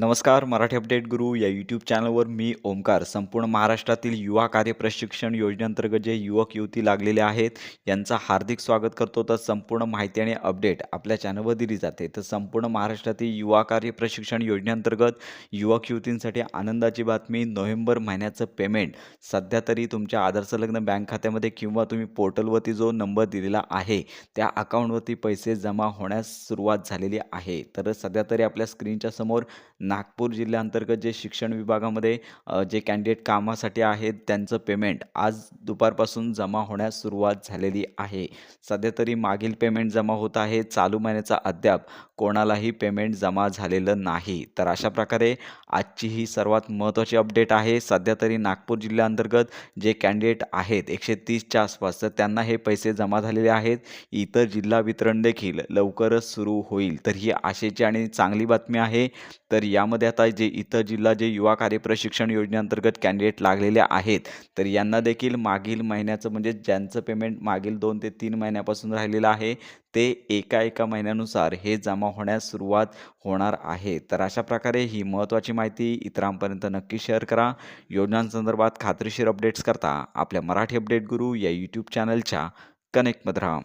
नमस्कार मराठी अपडेट गुरु या यूट्यूब चॅनलवर मी ओमकार. संपूर्ण महाराष्ट्रातील युवा कार्य प्रशिक्षण योजनेअंतर्गत जे युवक युवती लागलेले आहेत यांचा हार्दिक स्वागत करतो. तर संपूर्ण माहिती आणि अपडेट आपल्या चॅनलवर दिली जाते. तर संपूर्ण महाराष्ट्रातील युवा कार्य प्रशिक्षण योजनेअंतर्गत युवक युवतींसाठी आनंदाची बातमी नोव्हेंबर महिन्याचं पेमेंट सध्या तरी तुमच्या आदर्श लग्न बँक खात्यामध्ये किंवा तुम्ही पोर्टलवरती जो नंबर दिलेला आहे त्या अकाउंटवरती पैसे जमा होण्यास सुरुवात झालेली आहे. तर सध्या तरी आपल्या स्क्रीनच्या समोर नागपूर जिल्ह्याअंतर्गत जे शिक्षण विभागामध्ये जे कॅन्डिडेट कामासाठी आहेत त्यांचं पेमेंट आज दुपारपासून जमा होण्यास सुरुवात झालेली आहे. सध्या तरी मागील पेमेंट जमा होत आहे. चालू महिन्याचा अद्याप कोणालाही पेमेंट जमा झालेलं नाही. तर अशा प्रकारे आजची ही सर्वात महत्त्वाची अपडेट आहे. सध्या तरी नागपूर जिल्ह्याअंतर्गत जे कॅन्डिडेट आहेत एकशे तीसच्या आसपास तर त्यांना हे पैसे जमा झालेले आहेत. इतर जिल्हा वितरण देखील लवकरच सुरू होईल. तर ही आशेची आणि चांगली बातमी आहे. तर यामध्ये आता जे इतर जिल्हा जे युवा कार्य प्रशिक्षण योजनेअंतर्गत कॅन्डिडेट लागलेले आहेत तर यांना देखील मागील महिन्याचं म्हणजे ज्यांचं पेमेंट मागील दोन ते तीन महिन्यापासून राहिलेलं आहे ते एका एका महिन्यानुसार हे जमा होण्यास सुरुवात होणार आहे. तर अशा प्रकारे ही महत्त्वाची माहिती इतरांपर्यंत नक्की शेअर करा. योजनांसंदर्भात खात्रीशीर अपडेट्स करता आपल्या मराठी अपडेट गुरु या यूट्यूब चॅनलच्या कनेक्टमध्ये राहा